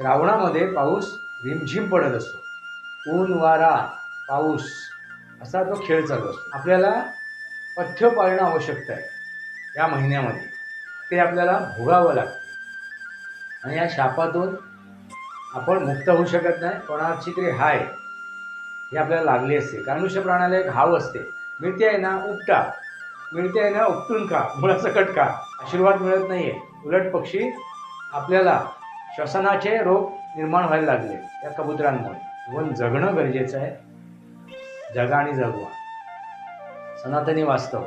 श्रावणामध्ये पाऊस रिमझिम पडत असतो. ऊन वारा पाऊस असा तो खेळ चालू असतो. आपल्याला पथ्य पाळणं आवश्यकता आहे. या महिन्यामध्ये ते आपल्याला भोगावं लागतं. आणि या शापातून आपण मुक्त होऊ शकत नाही. कोणाची तरी हाय हे आपल्याला लागली असते. कारणुष्य प्राण्याला एक हाव असते. मिळते आहे ना उपटा. मिळते आहे ना उपटून का मुळासकट का आशीर्वाद मिळत नाही आहे उलट पक्षी आपल्याला श्वसनाचे रोग निर्माण व्हायला लागले. या कबुतरांमुळे. जीवन जगणं गरजेचं आहे. जगा आणि जगवा. सनातनी वास्तव.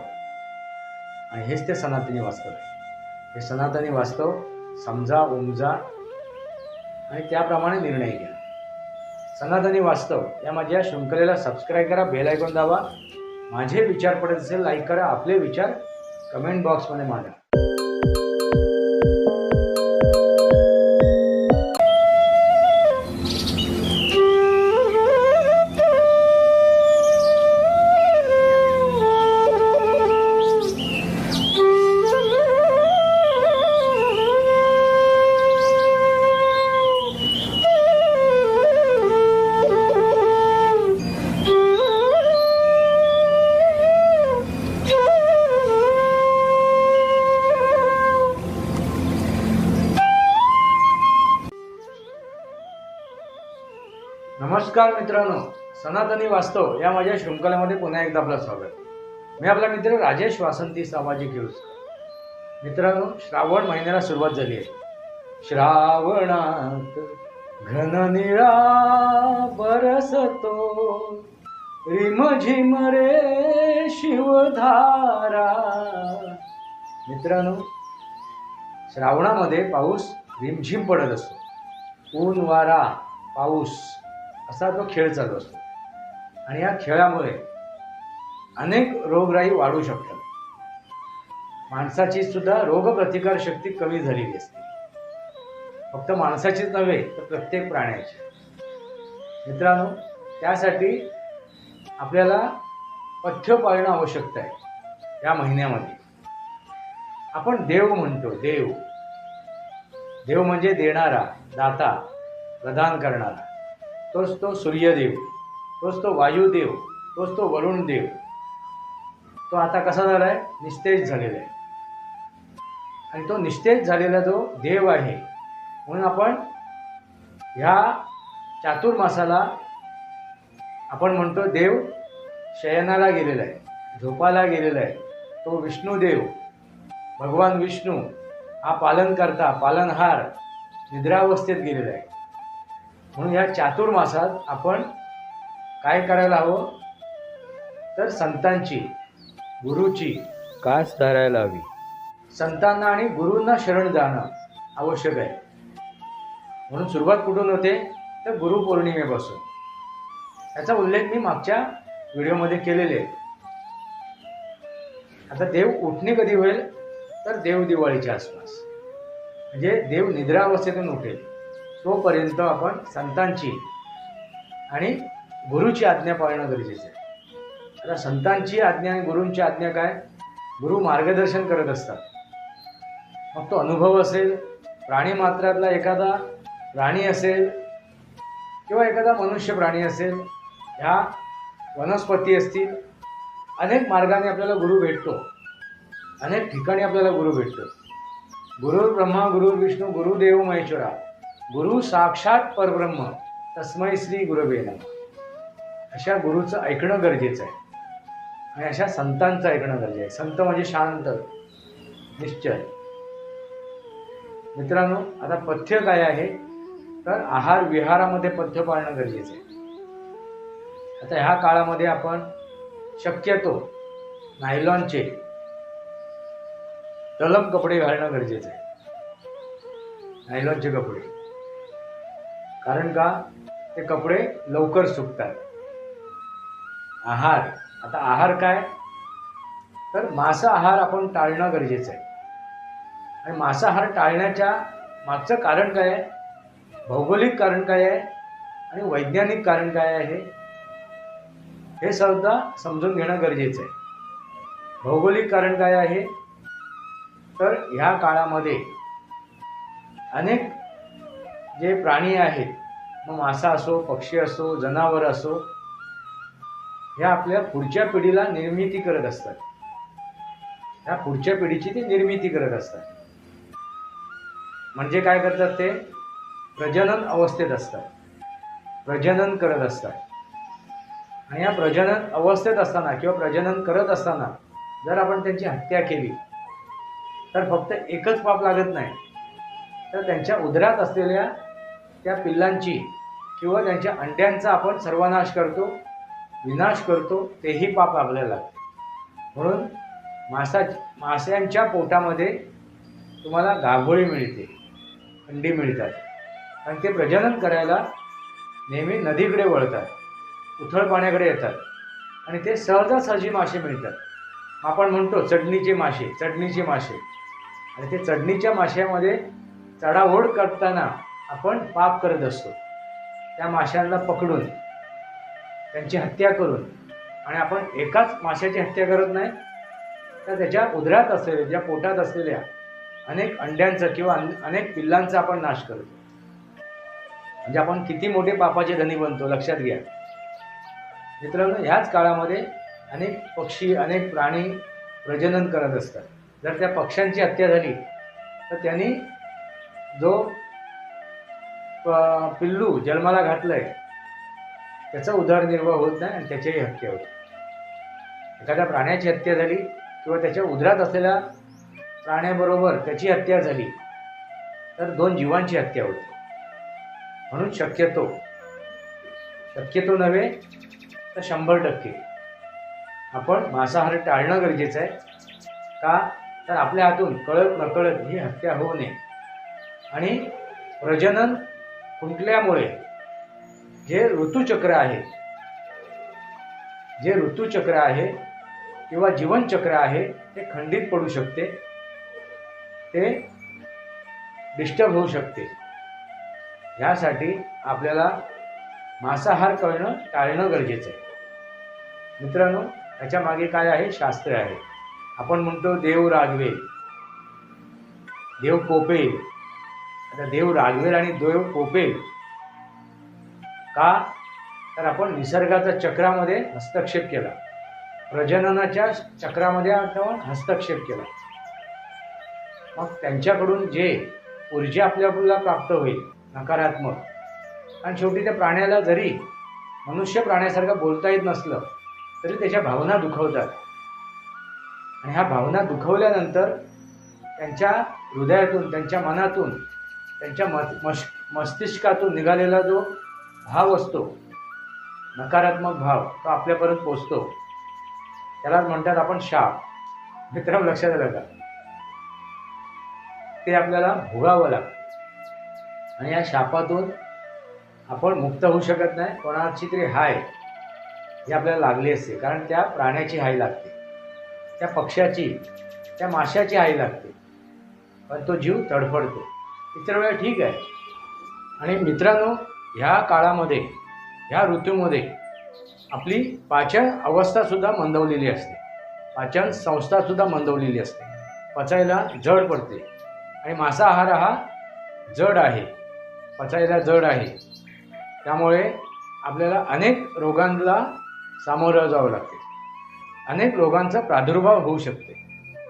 आणि हेच ते सनातनी वास्तव आहे. हे सनातनी वास्तव समजा उमजा आणि त्याप्रमाणे निर्णय घ्या. सनातनी वास्तव या माझ्या शृंखलेला सबस्क्राईब करा बेल ऐकून दावा माझे विचार पडत असेल लाईक करा. आपले विचार कमेंट बॉक्समध्ये मांडा. नमस्कार मित्रांनो सनातनी वास्तव या माझ्या शृंखलेमध्ये पुन्हा एकदा आपलं स्वागत. मी आपला मित्र राजेश वासंती सामाजिक न्यूज. मित्रांनो श्रावण महिन्याला सुरुवात झाली आहे. श्रावणात घन निळा बरसतो. रिमझिम रे शिवधारा मित्रांनो श्रावणामध्ये पाऊस रिमझिम पडत असतो. ऊन वारा पाऊस. असा तो खेळ चालू असतो. आणि या खेळामुळे अनेक रोगराई वाढू शकतात. माणसाची सुद्धा रोगप्रतिकार शक्ती कमी झालेली असते. फक्त माणसाचीच नव्हे तर प्रत्येक प्राण्याची. मित्रांनो त्यासाठी आपल्याला पथ्य पाळणं आवश्यकता आहे या महिन्यामध्ये. आपण देव म्हणतो देव. देव म्हणजे देणारा दाता प्रदान करणारा. तोच तो सूर्यदेव तोच तो वायुदेव तोच तो वरुण देव तो आता कसा झाला आहे निस्तेज झालेला आहे. आणि तो निस्तेज झालेला जो देव आहे. म्हणून आपण ह्या चातुर्मासाला आपण म्हणतो देव शयनाला गेलेला आहे झोपाला गेलेला आहे. तो विष्णुदेव भगवान विष्णू हा पालन करता पालनहार निद्रावस्थेत गेलेला आहे. म्हणून या चातुर्मासात आपण काय करायला हवं? तर संतांची गुरुची. कास धरायला हवी. संतांना आणि गुरूंना शरण जाणं आवश्यक आहे. म्हणून सुरुवात कुठून होते? तर गुरुपौर्णिमेपासून याचा उल्लेख मी मागच्या व्हिडिओमध्ये केलेले आहे. आता देव उठणे कधी होईल? तर देव दिवाळीच्या आसपास. म्हणजे देव निद्रावस्थेतून उठेल. तोपर्यंत आपण संतांची आणि गुरुची आज्ञा पाळणं गरजेचं आहे. आता संतांची आज्ञा आणि गुरूंची आज्ञा काय? गुरु मार्गदर्शन करत असतात. मग तो अनुभव असेल प्राणी मात्रातला एखादा प्राणी असेल किंवा एखादा मनुष्य प्राणी असेल ह्या वनस्पती असतील अनेक मार्गाने आपल्याला गुरु भेटतो. अनेक ठिकाणी आपल्याला गुरु भेटतो. गुरु ब्रह्मा गुरु विष्णू गुरुदेव महेश्वरा गुरु साक्षात परब्रह्म तस्मै श्री गुरुवे अशा गुरुचं ऐकणं गरजेचं आहे. आणि अशा संतांचं ऐकणं गरजेचं आहे. संत म्हणजे शांत निश्चय. मित्रांनो आता पथ्य काय आहे? तर आहार विहारामध्ये पथ्य पाळणं गरजेचं आहे. आता ह्या काळामध्ये आपण शक्यतो नायलॉनचे तलम कपडे घालणं गरजेचं आहे. नायलॉनचे कपडे. कारण का? ते कपडे लवकर सुकतात. आहार. आता आहार काय? तर मांसाहार आपण टाळणं गरजेचं आहे. आणि मांसाहार टाळण्याच्या मागचं कारण काय आहे? भौगोलिक कारण काय आहे? आणि वैज्ञानिक कारण काय आहे? हे सुद्धा समजून घेणं गरजेचं आहे. भौगोलिक कारण काय आहे? तर ह्या काळामध्ये अनेक जे प्राणी आहेत मग मासा असो पक्षी असो जनावर असो ह्या आपल्या पुढच्या पिढीला निर्मिती करत असतात. ह्या पुढच्या पिढीची ती निर्मिती करत असतात. म्हणजे काय करतात ते? प्रजनन अवस्थेत असतात. प्रजनन करत असतात. आणि या प्रजनन अवस्थेत असताना किंवा प्रजनन करत असताना जर आपण त्यांची हत्या केली तर फक्त एकच पाप लागत नाही. तर त्यांच्या उदरात असलेल्या त्या पिल्लांची किंवा त्यांच्या अंड्यांचा आपण सर्वनाश करतो विनाश करतो तेही पाप आपल्याला लागते. म्हणून मासा माशांच्या पोटामध्ये तुम्हाला गाभोळी मिळते अंडी मिळतात. आणि ते प्रजनन करायला नेहमी नदीकडे वळतात उथळ पाण्याकडे येतात आणि ते सहजासहजी मासे मिळतात. आपण म्हणतो चढणीचे मासे चढणीचे मासे. आणि ते चढणीच्या माश्यामध्ये चढाओढ करताना आपण पाप करत असतो. त्या माशांना पकडून त्यांची हत्या करून आणि आपण एकाच माशाची हत्या करत नाही तर त्याच्या उदरात असलेल्या ज्या पोटात असलेल्या अनेक अंड्यांचा किंवा अन- अनेक पिल्लांचा आपण नाश करतो. म्हणजे आपण किती मोठे पापाचे धनी बनतो लक्षात घ्या. मित्रांनो ह्याच काळामध्ये अनेक पक्षी अनेक प्राणी प्रजनन करत असतात. जर त्या पक्ष्यांची हत्या झाली तर त्यांनी जो पिल्लू जन्माला घातलंय. त्याचा उदरनिर्वाह होत नाही आणि त्याच्याही हत्या होते. एखाद्या प्राण्याची हत्या झाली किंवा त्याच्या उदरात असलेल्या प्राण्याबरोबर त्याची हत्या झाली तर दोन जीवांची हत्या होते. म्हणून शक्यतो शक्यतो नव्हे तर शंभर टक्के. आपण मांसाहार टाळणं गरजेचं आहे. का? तर आपल्या हातून कळत नकळत ही हत्या होऊ नये. आणि प्रजनन खुंटल्यामुळे जे ऋतुचक्र आहे जे ऋतुचक्र आहे किंवा जीवनचक्र आहे ते खंडित पडू शकते ते डिस्टर्ब होऊ शकते. ह्यासाठी आपल्याला मांसाहार करणं टाळणं गरजेचं आहे. मित्रांनो त्याच्यामागे काय आहे? शास्त्र आहे. आपण म्हणतो देव रागवे देव कोपे आता देव रागवेल आणि देव कोपेल. का? तर आपण निसर्गाच्या चक्रामध्ये हस्तक्षेप केला. प्रजननाच्या चक्रामध्ये आपण हस्तक्षेप केला. मग त्यांच्याकडून जे ऊर्जा आपल्याला प्राप्त होईल नकारात्मक. आणि शेवटी त्या प्राण्याला जरी मनुष्य प्राण्यासारखं बोलता येत नसलं तरी त्याच्या भावना दुखवतात. आणि ह्या भावना दुखवल्यानंतर त्यांच्या हृदयातून त्यांच्या मनातून त्यांच्या मस मस्तिष्कातून निघालेला जो भाव असतो नकारात्मक भाव तो आपल्यापर्यंत पोचतो. त्यालाच म्हणतात आपण शाप. मित्रांनो लक्षात आलं का? ते आपल्याला भोगावं लागतं. आणि या शापातून आपण मुक्त होऊ शकत नाही. कोणाची तरी हाय ही आपल्याला लागली असते. कारण त्या प्राण्याची हाय लागते. त्या पक्ष्याची त्या माशाची हाय लागते. पण तो जीव तडफडतो. इतर वेळा ठीक आहे. आणि मित्रांनो ह्या काळामध्ये ह्या ऋतूमध्ये आपली पाचन अवस्थासुद्धा मंदवलेली असते. पाचन संस्थासुद्धा मंदवलेली असते. पचायला जड पडते. आणि मांसाहार हा जड आहे. पचायला जड आहे. त्यामुळे आपल्याला अनेक रोगांना सामोरं जावं लागते. अनेक रोगांचा प्रादुर्भाव होऊ शकते.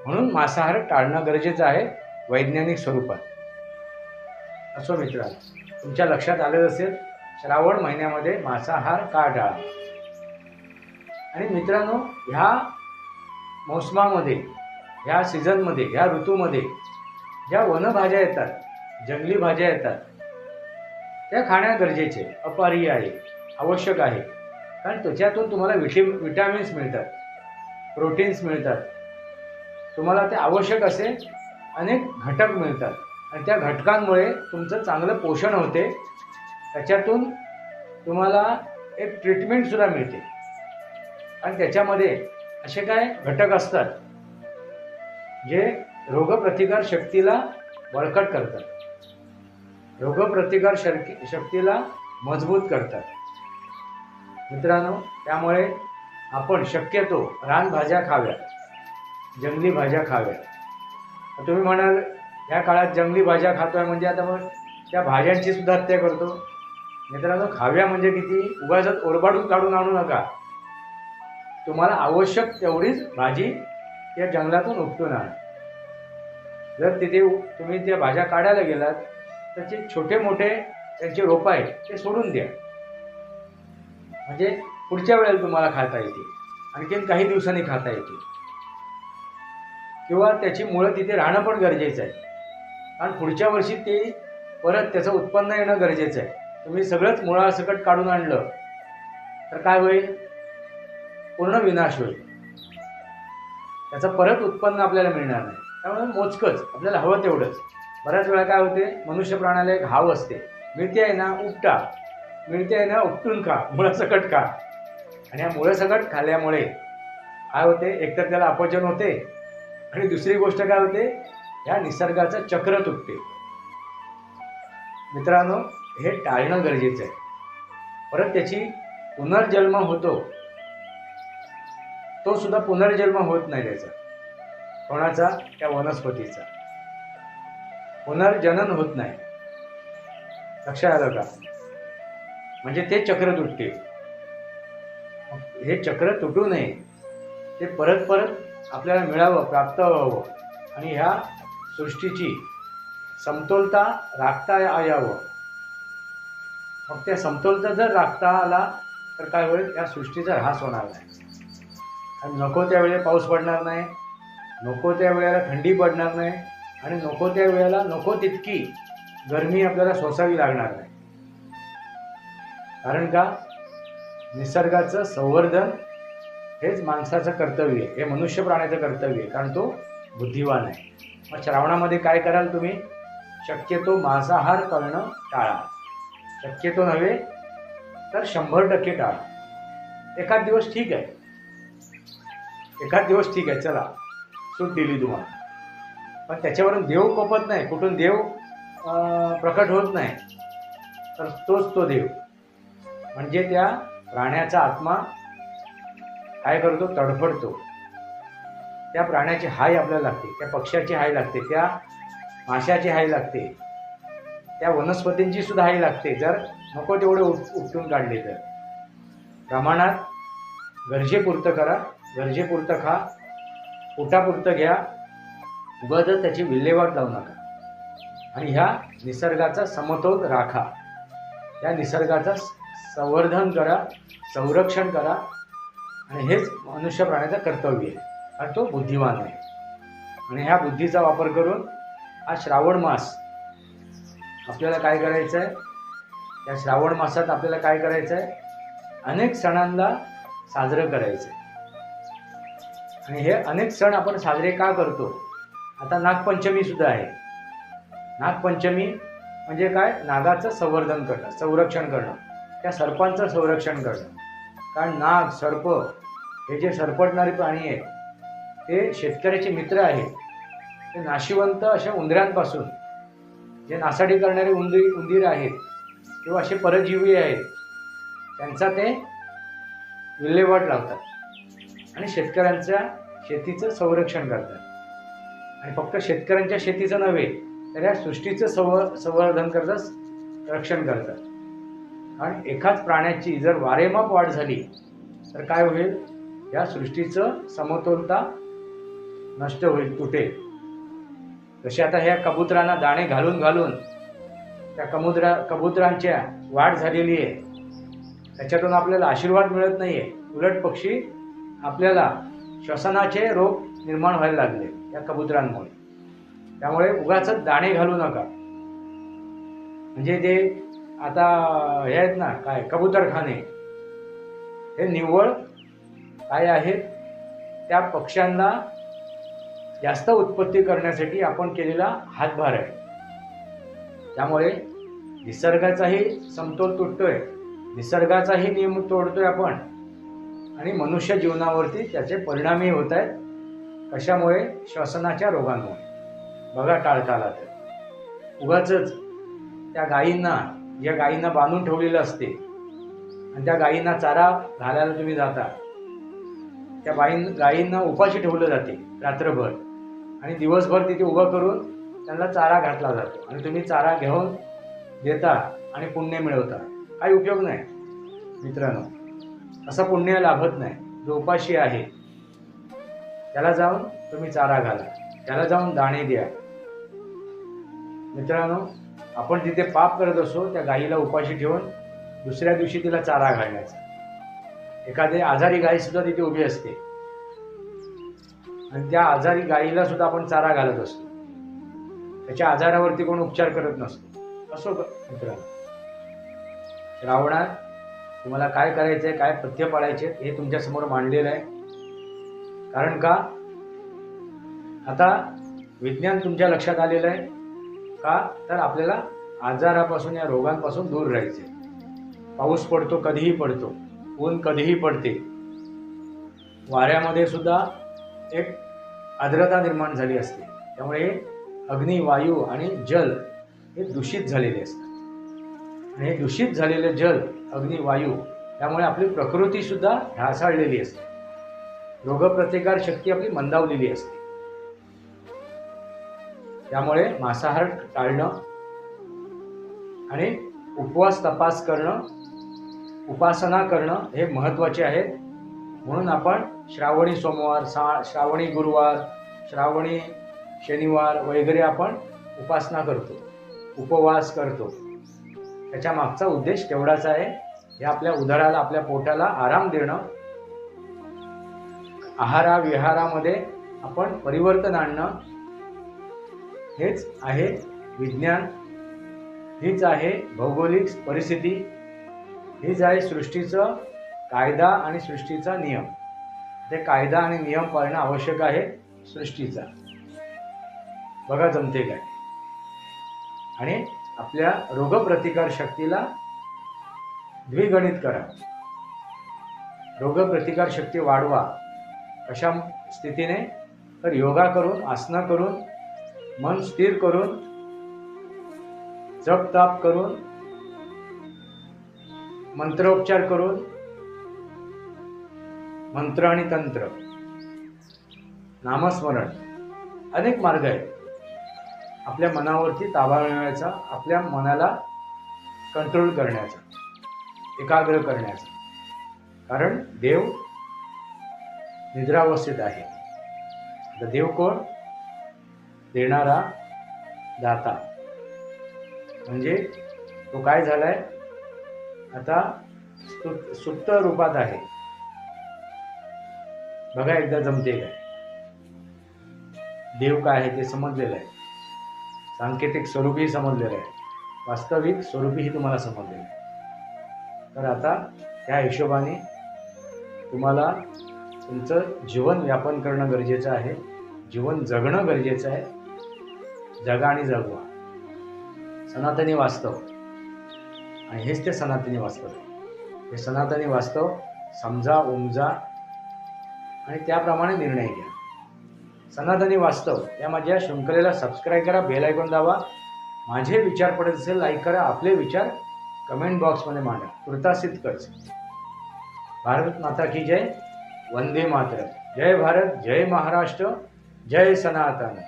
म्हणून मांसाहार टाळणं गरजेचं आहे वैज्ञानिक स्वरूपात. असो मित्रा तुमच्या लक्षात आलं असेल श्रावण महिन्यामध्ये मांसाहार का टाळा आणि मित्रांनो ह्या मोसमामध्ये ह्या सीझनमध्ये ह्या ऋतूमध्ये ज्या वनभाज्या येतात जंगली भाज्या येतात त्या खाण्या गरजेचे अपारी आहे आवश्यक आहे. कारण त्याच्यातून तुम्हाला विटि विटॅमिन्स मिळतात प्रोटीन्स मिळतात. तुम्हाला ते आवश्यक असे अनेक घटक मिळतात. आणि त्या घटकांमुळे तुमचं चांगलं पोषण होते. त्याच्यातून तुम्हाला एक ट्रीटमेंटसुद्धा मिळते. आणि त्याच्यामध्ये असे काय घटक असतात जे रोगप्रतिकार शक्तीला बळकट करतात. रोगप्रतिकार शक्ती शक्तीला मजबूत करतात. मित्रांनो त्यामुळे आपण शक्यतो रानभाज्या खाव्या जंगली भाज्या खाव्या तुम्ही म्हणाल ह्या काळात जंगली भाज्या खातोय म्हणजे आता मग त्या भाज्यांची सुद्धा हत्या करतो. मित्रांनो खाव्या म्हणजे किती? उगाच ओरबाडून काढून आणू नका. तुम्हाला आवश्यक तेवढीच भाजी त्या जंगलातून उपटून आणा. जर तिथे तुम्ही त्या भाज्या काढायला गेलात तर छोटे मोठे त्यांचे रोपं आहेत ते सोडून द्या. म्हणजे पुढच्या वेळेला तुम्हाला खाता येते आणखीन काही दिवसांनी खाता येते किंवा त्याची मुळं तिथे राहणं पण गरजेचं आहे. कारण पुढच्या वर्षी ते परत त्याचं उत्पन्न येणं गरजेचं आहे. तुम्ही सगळंच मुळासकट काढून आणलं तर काय होईल? पूर्ण विनाश होईल. त्याचं परत उत्पन्न आपल्याला मिळणार नाही. त्यामुळे मोजकंच आपल्याला हवं तेवढंच. बऱ्याच वेळा काय होते? मनुष्य प्राण्याला एक हाव असते. मिळते आहे ना उपटा. मिळते आहे ना उपटून खा मुळासकट खा. आणि या मुळासकट खाल्ल्यामुळे काय होते? एकतर त्याला अपचन होते. आणि दुसरी गोष्ट काय होते? या निसर्गाचं चक्र तुटते. मित्रांनो हे टाळणं गरजेचं आहे. परत त्याची पुनर्जन्म होतो. तो सुद्धा पुनर्जन्म होत नाही त्याचा. कोणाचा? त्या वनस्पतीचा. पुनर्जनन होत नाही. लक्षात आलं का? म्हणजे ते चक्र तुटते. हे चक्र तुटू नये. ते परत परत आपल्याला मिळावं प्राप्त व्हावं. आणि ह्या सृष्टीची समतोलता राखता यावं. मग त्या समतोलता जर राखता आला तर काय होईल? या सृष्टीचा ऱ्हास होणार नाही. आणि नको त्या वेळेला पाऊस पडणार नाही नको त्या वेळेला थंडी पडणार नाही आणि नको त्या वेळेला नको तितकी गरमी आपल्याला सोसावी लागणार नाही. कारण का? निसर्गाचं संवर्धन हेच माणसाचं कर्तव्य आहे. हे मनुष्य प्राण्याचं कर्तव्य आहे. कारण तो बुद्धिवान आहे. मग श्रावणामध्ये काय कराल तुम्ही? शक्यतो मांसाहार करणं टाळा. शक्यतो नव्हे तर शंभर टक्के टाळा. एखाद दिवस ठीक आहे. एखाद दिवस ठीक आहे चला. सूट दिली तुम्हाला. पण त्याच्यावरून देव कोपत नाही. कुठून देव प्रकट होत नाही. तर तोच तो देव. म्हणजे त्या प्राण्याचा आत्मा काय करतो? तडफडतो. त्या प्राण्याची हाय आपल्याला लागते त्या पक्ष्याची हाय लागते त्या माशाची हाय लागते त्या वनस्पतींची सुद्धा हाय लागते. जर नको तेवढे उप उपटून काढले तर. प्रमाणात गरजेपुरतं करा गरजेपुरतं खा पोटापुरतं घ्या बद त्याची विल्हेवाट लावू नका. आणि ह्या निसर्गाचा समतोल राखा. या निसर्गाचं संवर्धन करा संरक्षण करा. आणि हेच मनुष्य प्राण्याचं कर्तव्य आहे. कारण तो बुद्धिमान आहे. आणि ह्या बुद्धीचा वापर करून हा श्रावण मास आपल्याला काय करायचं आहे या श्रावण मासात आपल्याला काय करायचं आहे अनेक सणांना साजरं करायचं आहे आणि हे अनेक सण आपण साजरे का करतो? आता नागपंचमी सुद्धा आहे. नागपंचमी म्हणजे काय? नागाचं संवर्धन करणं संरक्षण करणं. त्या सर्पांचं संरक्षण करणं. कारण नाग सर्प हे जे सरपटणारे प्राणी आहेत ते शेतकऱ्याचे मित्र आहेत. ते नाशिवंत अशा उंदरांपासून जे नासाडी करणारे उंदीर उंदीर आहेत किंवा असे परजीवी आहेत त्यांचा ते विल्हेवाट लावतात आणि शेतकऱ्यांच्या शेतीचं संरक्षण करतात. आणि फक्त शेतकऱ्यांच्या शेतीचं नव्हे तर या सृष्टीचं संव संवर्धन करतात रक्षण करतात. आणि एकाच प्राण्याची जर वारेमाप वाढ झाली तर काय होईल? या सृष्टीचं समतोलता नष्ट होईल तुटेल तसे आता ह्या कबुतरांना दाणे घालून घालून त्या कमुद्रा कबुतरांच्या वाढ झालेली आहे. त्याच्यातून आपल्याला आशीर्वाद मिळत नाही आहे उलट पक्षी आपल्याला श्वसनाचे रोग निर्माण व्हायला लागले या कबुतरांमुळे. त्यामुळे उगाच दाणे घालू नका. म्हणजे ते आता हे आहेत ना काय कबुतरखाने हे निव्वळ काय आहेत? त्या पक्ष्यांना जास्त उत्पत्ती करण्यासाठी आपण केलेला हातभार आहे. त्यामुळे निसर्गाचाही समतोल तुटतोय निसर्गाचाही नियम तोडतोय आपण आणि मनुष्य जीवनावरती त्याचे परिणामही होत आहेत. कशामुळे? श्वसनाच्या रोगांमुळे. बघा टाळता आला तर उगाच त्या गायींना या गायींना बांधून ठेवलेलं असते आणि त्या गायींना चारा घालायला तुम्ही जाता. त्या बाईं गायींना उपाशी ठेवलं जाते रात्रभर. आणि दिवसभर तिथे उभं करून त्यांना चारा घातला जातो. आणि तुम्ही चारा घेऊन देता आणि पुण्य मिळवता. काही उपयोग नाही मित्रांनो. असं पुण्य लाभत नाही. जो उपाशी आहे त्याला जाऊन तुम्ही चारा घाला. त्याला जाऊन दाणे द्या. मित्रांनो आपण तिथे पाप करत असो त्या गाईला उपाशी ठेवून दुसऱ्या दिवशी तिला चारा घालण्याचा. एखादी आजारी गाई सुद्धा तिथे उभी असते. आणि त्या आजारी गायीला सुद्धा आपण चारा घालत असतो. त्याच्या आजारावरती कोण उपचार करत नसतो. असो मित्रांनो. श्रावणात तुम्हाला काय करायचंय काय पथ्य पाळायचे हे तुमच्यासमोर मांडलेलं आहे. कारण का? आता विज्ञान तुमच्या लक्षात आलेलं आहे. का? तर आपल्याला आजारापासून या रोगांपासून दूर राहायचे पाऊस पडतो कधीही पडतो. ऊन कधीही पडते. वाऱ्यामध्ये सुद्धा एक आर्द्रता निर्माण झाली असते. त्यामुळे अग्नी वायू आणि जल हे दूषित झालेले असतात. आणि हे दूषित झालेले जल अग्नी वायू त्यामुळे आपली प्रकृतीसुद्धा ढासाळलेली असते. रोगप्रतिकार शक्ती आपली मंदावलेली असते. त्यामुळे मांसाहार टाळणं आणि उपवास तपास करणं उपासना करणं हे महत्त्वाचे आहे म्हणून आपण श्रावणी सोमवार सा श्रावणी गुरुवार श्रावणी शनिवार वगैरे आपण उपासना करतो उपवास करतो. त्याच्या मागचा उद्देश तेवढाच आहे. हे आपल्या उदराला आपल्या पोटाला आराम देणं. आहारा विहारामध्ये आपण परिवर्तन आणणं. हेच आहे विज्ञान. हीच आहे भौगोलिक परिस्थिती. हीच आहे सृष्टीचं कायदा आणि सृष्टीचा नियम. ते कायदा आणि नियम पाळणं आवश्यक आहे सृष्टीचा. बघा जमते काय. आणि आपल्या रोगप्रतिकार शक्तीला द्विगणित करा. रोगप्रतिकार शक्ती वाढवा. अशा स्थितीने तर योगा करून आसनं करून मन स्थिर करून जप ताप करून मंत्रोपचार करून मंत्र आणि तंत्र. नामस्मरण. अनेक मार्ग आहेत. आपल्या मनावरती ताबा मिळवायचा आपल्या मनाला कंट्रोल करण्याचा एकाग्र करण्याचा. कारण देव निद्रावस्थित आहे. आता देव कोण? देणारा दाता. म्हणजे तो काय झालाय? आता सुप्त रूपात आहे. बघा एकदा जमते काय. देव काय आहे ते समजलेलं आहे. सांकेतिक स्वरूपही समजलेलं आहे. वास्तविक स्वरूपही तुम्हाला समजलेलं आहे. तर आता त्या हिशोबाने तुम्हाला तुमचं जीवन व्यापन करणं गरजेचं आहे. जीवन जगणं गरजेचं आहे. जगा आणि जगवा. सनातनी वास्तव. आणि हेच ते सनातनी वास्तव आहे. हे सनातनी वास्तव समजा उमजा आणि त्याप्रमाणे निर्णय घ्या. सनातनी वास्तव या माझ्या शृंखलेला सबस्क्राईब करा बेल ऐकून दावा माझे विचार पडत असेल लाईक करा. आपले विचार कमेंट बॉक्समध्ये मांडा. कृतासित करच भारत माता की जय. वंदे मातरम. जय भारत जय महाराष्ट्र जय सनातन.